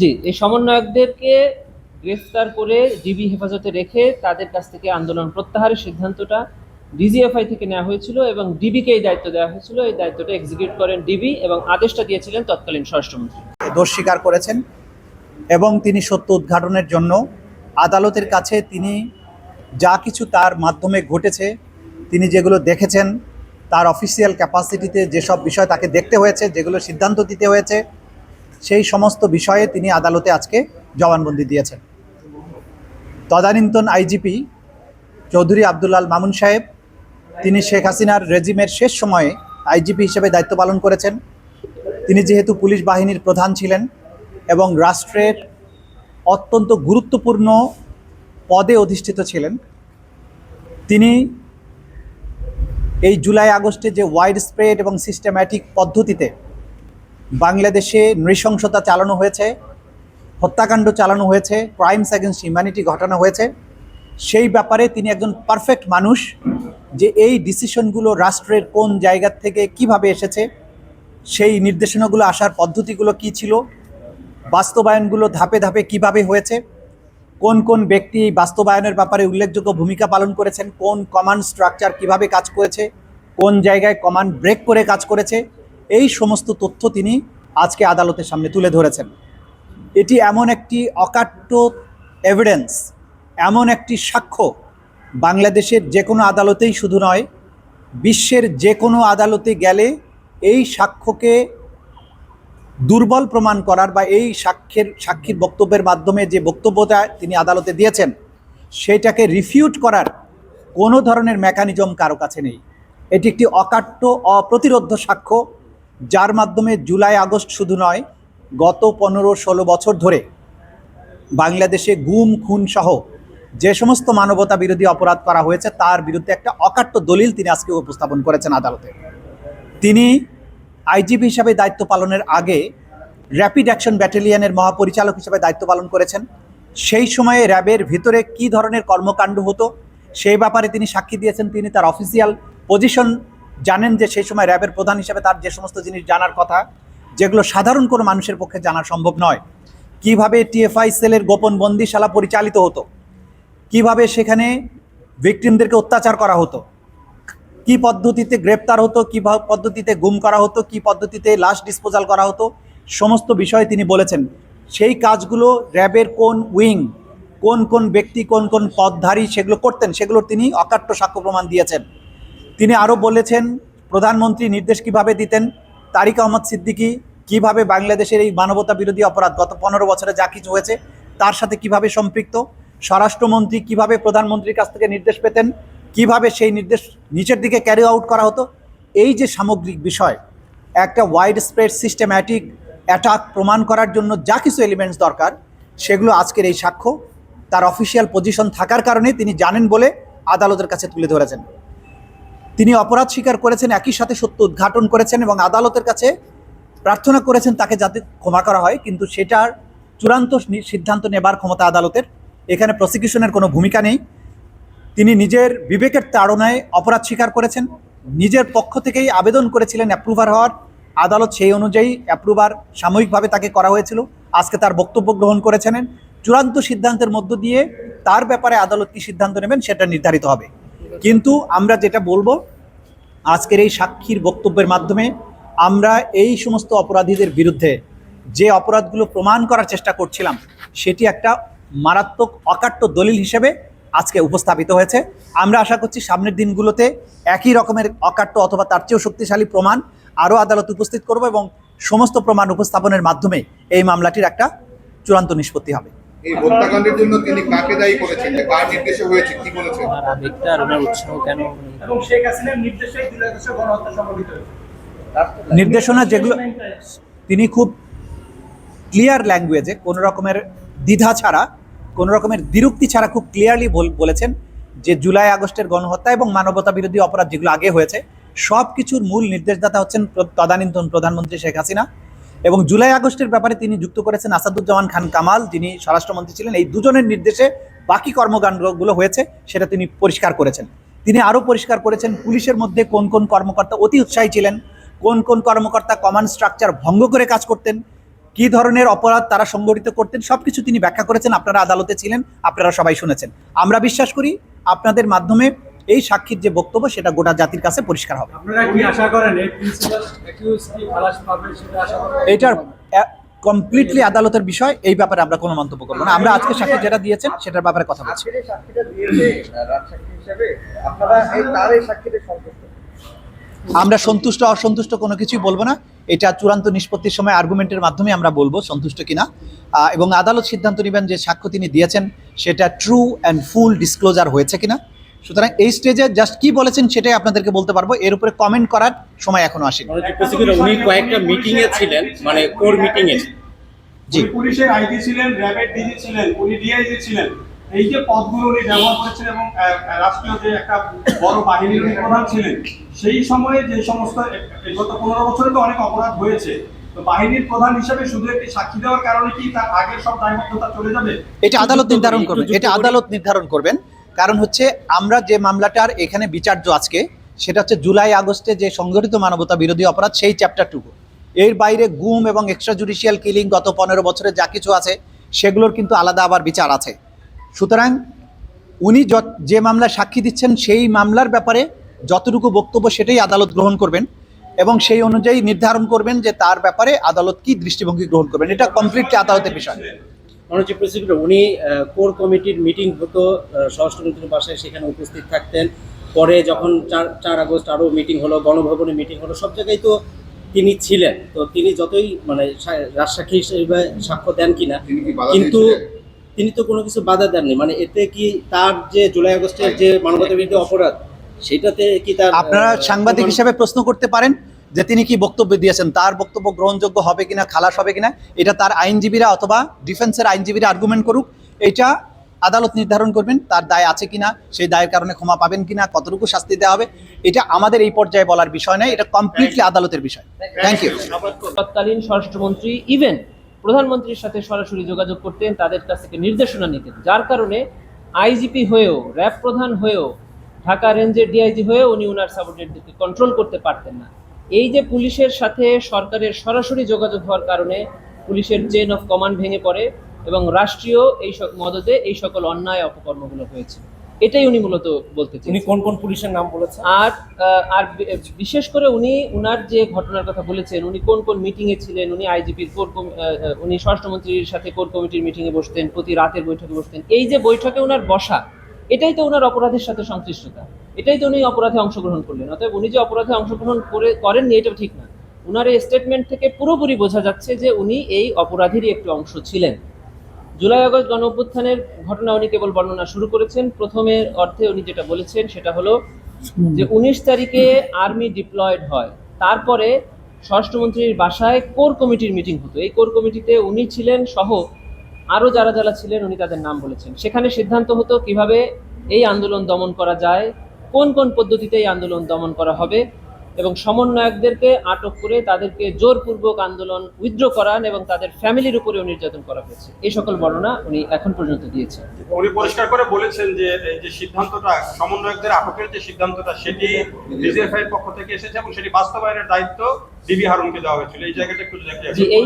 জি, এই সমন্বয়কদেরকে গ্রেফতার করে ডিবি হেফাজতে রেখে তাদের কাছ থেকে আন্দোলন প্রত্যাহারের সিদ্ধান্তটা ডিজিএফআই থেকে নেওয়া হয়েছিল এবং ডিবিকে এই দায়িত্ব দেওয়া হয়েছিল। এই দায়িত্বটা এক্সিকিউট করেন ডিবি এবং আদেশটা দিয়েছিলেন তৎকালীন স্বরাষ্ট্রমন্ত্রী। দোষ স্বীকার করেছেন এবং তিনি সত্য উদ্ঘাটনের জন্য আদালতের কাছে তিনি যা কিছু তার মাধ্যমে ঘটেছে, তিনি যেগুলো দেখেছেন, তার অফিসিয়াল ক্যাপাসিটিতে যেসব বিষয় তাকে দেখতে হয়েছে, যেগুলো সিদ্ধান্ত দিতে হয়েছে সেই সমস্ত বিষয়ে তিনি আদালতে আজকে জবানবন্দি দিয়েছেন। তদানীন্তন আইজিপি চৌধুরী আবদুল্লাল মামুন সাহেব, তিনি শেখ হাসিনার রেজিমের শেষ সময়ে আইজিপি হিসেবে দায়িত্ব পালন করেছেন। তিনি যেহেতু পুলিশ বাহিনীর প্রধান ছিলেন এবং রাষ্ট্রের অত্যন্ত গুরুত্বপূর্ণ পদে অধিষ্ঠিত ছিলেন, তিনি এই জুলাই আগস্টে যে ওয়াইড স্প্রেড এবং সিস্টেম্যাটিক পদ্ধতিতে বাংলাদেশে নৃশংসতা চালানো হয়েছে, হত্যাকাণ্ড চালানো হয়েছে ক্রাইমস অ্যাগেন্স্ট হিউম্যানিটি ঘটানো হয়েছে। সেই ব্যাপারে তিনি একজন পারফেক্ট মানুষ যে এই ডিসিশনগুলো রাষ্ট্রের কোন জায়গা থেকে কীভাবে এসেছে, সেই নির্দেশনাগুলো আসার পদ্ধতিগুলো কি ছিল, বাস্তবায়নগুলো ধাপে ধাপে কীভাবে হয়েছে, কোন কোন ব্যক্তি বাস্তবায়নের ব্যাপারে উল্লেখযোগ্য ভূমিকা পালন করেছেন, কোন কমান্ড স্ট্রাকচার কীভাবে কাজ করেছে, কোন জায়গায় কমান্ড ব্রেক করে কাজ করেছে এই সমস্ত তথ্য তিনি আজকে আদালতের সামনে তুলে ধরেছেন। এটি এমন একটি অকাট্য এভিডেন্স এমন একটি সাক্ষ্য বাংলাদেশের যে কোনো আদালতেই শুধু নয়, বিশ্বের যে কোনো আদালতে গেলে এই সাক্ষ্যকে দুর্বল প্রমাণ করার বা এই সাক্ষ্যের সাক্ষীর বক্তব্যের মাধ্যমে যে বক্তব্যটা তিনি আদালতে দিয়েছেন, সেটাকে রিফিউট করার কোনো ধরনের মেকানিজম কারও কাছে নেই। এটি একটি অকাট্য, অপ্রতিরোধ্য সাক্ষ্য। যার মাধ্যমে জুলাই, আগস্ট শুধু নয়, গত পনেরো, ষোলো বছর ধরে বাংলাদেশে গুম, খুন সহ যে সমস্ত মানবতা বিরোধী অপরাধ করা হয়েছে, তার বিরুদ্ধে একটা অকাট্য দলিল তিনি আজকে উপস্থাপন করেছেন আদালতে। তিনি আইজিপি হিসাবে দায়িত্ব পালনের আগে র্যাপিড অ্যাকশন ব্যাটালিয়নের মহাপরিচালক হিসেবে দায়িত্ব পালন করেছেন। সেই সময়ে র্যাবের ভিতরে কি ধরনের কর্মকাণ্ড হতো, সেই ব্যাপারে তিনি সাক্ষী দিয়েছেন, তিনি তার অফিসিয়াল পজিশন জানেন যে সেই সময় র্যাবের প্রধান হিসেবে তার যে সমস্ত জিনিস জানার কথা, যেগুলো সাধারণ কোনো মানুষের পক্ষে জানা সম্ভব নয়। কীভাবে টিএফআই সেলের গোপন বন্দিশালা পরিচালিত হতো? কীভাবে সেখানে ভিকটিমদেরকে অত্যাচার করা হতো? কি পদ্ধতিতে গ্রেপ্তার হতো? কি পদ্ধতিতে গুম করা হতো? কি পদ্ধতিতে লাশ ডিসপোজাল করা হতো? সমস্ত বিষয়ে তিনি বলেছেন। সেই কাজগুলো র্যাবের কোন উইং, কোন কোন ব্যক্তি, কোন কোন পদধারী সেগুলো করতেন, সেগুলোর তিনি অকাট্য সাক্ষ্য প্রমাণ দিয়েছেন। তিনি আরও বলেছেন, প্রধানমন্ত্রী নির্দেশ কীভাবে দিতেন, তারিক আহমদ সিদ্দিকী কীভাবে বাংলাদেশের এই মানবতা বিরোধী অপরাধ, গত পনেরো বছরে যা কিছু হয়েছে, তার সাথে কীভাবে সম্পৃক্ত, স্বরাষ্ট্রমন্ত্রী কীভাবে প্রধানমন্ত্রীর কাছ থেকে নির্দেশ পেতেন, কীভাবে সেই নির্দেশ নিচের দিকে ক্যারি আউট করা হতো, এই যে সামগ্রিক বিষয়, একটা ওয়াইড স্প্রেড সিস্টেম্যাটিক অ্যাটাক প্রমাণ করার জন্য যা কিছু এলিমেন্টস দরকার, সেগুলো আজকের এই সাক্ষ্য, তার অফিসিয়াল পজিশন থাকার কারণে তিনি জানেন বলে আদালতের কাছে তুলে ধরেছেন। তিনি অপরাধ স্বীকার করেছেন, একই সাথে সত্য উদ্ঘাটন করেছেন এবং আদালতের কাছে প্রার্থনা করেছেন তাকে যাতে ক্ষমা করা হয়, কিন্তু সেটার চূড়ান্ত সিদ্ধান্ত নেবার ক্ষমতা আদালতের। এখানে প্রসিকিউশনের কোনো ভূমিকা নেই। তিনি নিজের বিবেকের তাড়নায় অপরাধ স্বীকার করেছেন, নিজের পক্ষ থেকেই আবেদন করেছিলেন অ্যাপ্রুভার হওয়ার। আদালত সেই অনুযায়ী অ্যাপ্রুভার সাময়িকভাবে তাকে করা হয়েছিল। আজকে তার বক্তব্য গ্রহণ করেছেন। চূড়ান্ত সিদ্ধান্তের মধ্য দিয়ে তার ব্যাপারে আদালত কী সিদ্ধান্ত নেবেন সেটা নির্ধারিত হবে। কিন্তু আমরা যেটা বলব, আজকের এই সাক্ষীর বক্তব্যের মাধ্যমে আমরা এই সমস্ত অপরাধীদের বিরুদ্ধে যে অপরাধগুলো প্রমাণ করার চেষ্টা করছিলাম, সেটি একটা মারাত্মক অকাট্য দলিল হিসেবে আজকে উপস্থাপিত হয়েছে। আমরা আশা করছি সামনের দিনগুলোতে একই রকমের অকাট্য অথবা তার চেয়েও শক্তিশালী প্রমাণ আরও আদালত উপস্থিত করব এবং সমস্ত প্রমাণ উপস্থাপনের মাধ্যমে এই মামলাটির একটা চূড়ান্ত নিষ্পত্তি হবে। এই হত্যাকাণ্ডের জন্য তিনি কাকে দায়ী করেছেন? যে কার নির্দেশে হয়েছে? কি বলেছেন? আবেগটা আর ওনার উৎসাহ কেন? এবং শেখ হাসিনার নির্দেশেই জুলাই আগস্টে গণহত্যা সংঘটিত হয়েছে। নির্দেশনা যেগুলো তিনি খুব ক্লিয়ার ল্যাঙ্গুয়েজে কোনো রকমের দ্বিধা ছাড়া কোনো রকমের দ্বিরুক্তি ছাড়া খুব ক্লিয়ারলি বলেছেন যে জুলাই আগস্টের গণহত্যা এবং মানবতা বিরোধী অপরাধ যেগুলো আগে হয়েছে সব কিছুর মূল নির্দেশদাতা হচ্ছেন তদানীন্তন প্রধানমন্ত্রী শেখ হাসিনা। এবং জুলাই আগস্টের ব্যাপারে তিনি যুক্ত করেছেন আসাদুজ্জামান খান কামাল, যিনি স্বরাষ্ট্রমন্ত্রী ছিলেন। এই দুজনের নির্দেশে বাকি কর্মকাণ্ডগুলো হয়েছে, সেটা তিনি পরিষ্কার করেছেন। তিনি আরও পরিষ্কার করেছেন, পুলিশের মধ্যে কোন কোন কর্মকর্তা অতি উৎসাহী ছিলেন, কোন কোন কর্মকর্তা কমান্ড স্ট্রাকচার ভঙ্গ করে কাজ করতেন, কি ধরনের অপরাধ তারা সংগঠিত করতেন সব কিছু তিনি ব্যাখ্যা করেছেন। আপনারা আদালতে ছিলেন, আপনারা সবাই শুনেছেন। আমরা বিশ্বাস করি, আপনাদের মাধ্যমে এই সাক্ষীর যে বক্তব্য সেটা গোটা জাতির কাছে পরিষ্কার হবে। আপনারা কি আশা করেন এই প্রিন্সিপাল অ্যাকিউজ কি খালাস পাবে সেটা আশা করেন? এটার কমপ্লিটলি আদালতের বিষয় এই ব্যাপারে আমরা কোনো মন্তব্য করব না। আমরা আজকে সাক্ষী যেটা দিয়েছেন সেটার ব্যাপারে কথা বলছি। আমরা সন্তুষ্ট অসন্তুষ্ট কোনো কিছুই বলব না। এটা চূড়ান্ত নিষ্পত্তির সময় আর্গুমেন্টের মাধ্যমে আমরা বলব সন্তুষ্ট কিনা। আহ, এবং আদালত সিদ্ধান্ত নেবেন যে সাক্ষ্য তিনি দিয়েছেন সেটা ট্রু অ্যান্ড ফুল ডিসক্লোজার হয়েছে কিনা। সুতরাং এই স্টেজে জাস্ট কি বলেছেন সেটাই আপনাদেরকে বলতে পারব। এর উপরে কমেন্ট করার সময় এখনও আসেনি। উনি কয়েকটা মিটিং এ ছিলেন মানে কোর মিটিং এ। জি। পুলিশের আইজি ছিলেন র্যাবের ডিজি ছিলেন উনি ডিআইজি ছিলেন। এই যে পদগুলো উনি ব্যবহার করেছেন এবং রাষ্ট্রীয় যে একটা বড় বাহিনীর উনি প্রধান ছিলেন সেই সময়ে যে সমস্ত গত পনেরো বছরে তো অনেক অপরাধ হয়েছে। তো বাহিনীর প্রধান হিসেবে শুধু একটি সাক্ষী দেওয়ার কারণে কি তার আগের সব দায়বদ্ধতা চলে যাবে? এটা আদালত নির্ধারণ করি, করবেন। এটা আদালত নির্ধারণ করবেন। কারণ হচ্ছে আমরা যে মামলাটার এখানে বিচার্য আজকে, সেটা হচ্ছে জুলাই আগস্টে যে সংগঠিত মানবতা বিরোধী অপরাধ, সেই চ্যাপ্টারটুকু। এর বাইরে গুম এবং এক্সট্রা জুডিশিয়াল কিলিং গত পনেরো বছরে যা কিছু আছে, সেগুলোর কিন্তু আলাদা আবার বিচার আছে। সুতরাং উনি যে মামলায় সাক্ষী দিচ্ছেন, সেই মামলার ব্যাপারে যতটুকু বক্তব্য, সেটাই আদালত গ্রহণ করবেন এবং সেই অনুযায়ী নির্ধারণ করবেন যে তার ব্যাপারে আদালত কি দৃষ্টিভঙ্গি গ্রহণ করবেন। এটা কমপ্লিটলি আদালতের বিষয়। মনোজিৎ প্রসিকিউটর উনি কোর কমিটির মিটিং হতো স্বরাষ্ট্রমন্ত্রীর বাসায় সেখানে উপস্থিত থাকতেন। পরে যখন চার চার আগস্ট আরও মিটিং হলো গণভবনে মিটিং হলো সব জায়গায় তো তিনি ছিলেন। তো তিনি যতই মানে রাজসাক্ষী হিসেবে সাক্ষ্য দেন কিনা কিন্তু তিনি তো কোনো কিছু বাধা দেননি। মানে এতে কি তার যে জুলাই আগস্টের যে মানবতা বিরোধী অপরাধ সেটাতে কি তার আপনারা সাংবাদিক হিসেবে প্রশ্ন করতে পারেন? যে তিনি কি বক্তব্য দিয়েছেন? তার বক্তব্য গ্রহণযোগ্য হবে কিনা খালাস হবে কিনা এটা তার আইনজীবীরা অথবা ডিফেন্সের আইনজীবীরা আর্গুমেন্ট করুক। এটা আদালত নির্ধারণ করবেন তার দায় আছে কিনা সেই দায়ের কারণে ক্ষমা পাবেন কিনা কতটুকু শাস্তি দেওয়া হবে এটা আমাদের এই পর্যায়ে বলার বিষয় নয় এটা কমপ্লিটলি আদালতের বিষয়। থ্যাংক ইউ তৎকালীন স্বরাষ্ট্রমন্ত্রী ইভেন প্রধানমন্ত্রীর সাথে সরাসরি যোগাযোগ করতেন তাদের কাছ থেকে নির্দেশনা নিতেন। যার কারণে আইজিপি হয়েও র্যাব প্রধান হয়েও ঢাকা রেঞ্জের ডিআইজি হয়েও উনি উনার সাবঅর্ডিনেটদেরকে কন্ট্রোল করতে পারতেন না। এই যে পুলিশের সাথে সরকারের সরাসরি যোগাযোগ হওয়ার কারণে পুলিশের চেন অফ কমান্ড ভেঙে পড়ে এবং রাষ্ট্রীয় এই সব মদতে এই সকল অন্যায় অপকর্মগুলো হয়েছে। এটাই উনি মূলত বলতে উনি কোন কোন পুলিশের নাম বলেছেন? আর আর বিশেষ করে উনি উনার যে ঘটনার কথা বলেছেন উনি কোন কোন মিটিং এ ছিলেন উনি আইজিপির কোর উনি স্বরাষ্ট্রমন্ত্রীর সাথে কোর কমিটির মিটিং এ বসতেন প্রতি রাতের বৈঠকে বসতেন। এই যে বৈঠকে উনার বসা এটাই তো উনার অপরাধের সাথে সংশ্লিষ্টতা। এটাই তো উনি অপরাধে অংশগ্রহণ করলেন। অতএব উনি যে অপরাধে অংশগ্রহণ করে, করেননি এটা ঠিক না। উনার এই স্টেটমেন্ট থেকে পুরোপুরি বোঝা যাচ্ছে যে উনি এই অপরাধেরই একটি অংশ ছিলেন। জুলাই আগস্ট গণ অভ্যুত্থানের ঘটনা উনি কেবল বর্ণনা শুরু করেছেন। প্রথমের অর্থে উনি যেটা বলেছেন, সেটা হলো যে উনিশ তারিখে আর্মি ডিপ্লয়েড হয়। তারপরে স্বরাষ্ট্রমন্ত্রীর বাসায় কোর কমিটির মিটিং হতো। এই কোর কমিটিতে উনি ছিলেন সহ আরও যারা যারা ছিলেন, উনি তাদের নাম বলেছেন। সেখানে সিদ্ধান্ত হতো কীভাবে এই আন্দোলন দমন করা যায় কোন কোন পদ্ধতিতে এই আন্দোলন দমন করা হবে এবং সমন্বয়কদেরকে আটক করে তাদেরকে জোরপূর্বক আন্দোলন উইথড্র করান এবং তাদের ফ্যামিলির উপরেও নির্যাতন করা হয়েছে। এই সকল বর্ণনা উনি এখন পর্যন্ত দিয়েছেন। উনি পরিষ্কার করে বলেছেন যে এই যে সিদ্ধান্তটা সমন্বয়কদের আটকের যে সিদ্ধান্তটা সেটি এর পক্ষ থেকে এসেছে এবং সেটি বাস্তবায়নের দায়িত্ব ডিবি হারুনকে দেওয়া হয়েছিল। এই জায়গাটা একটু জি এই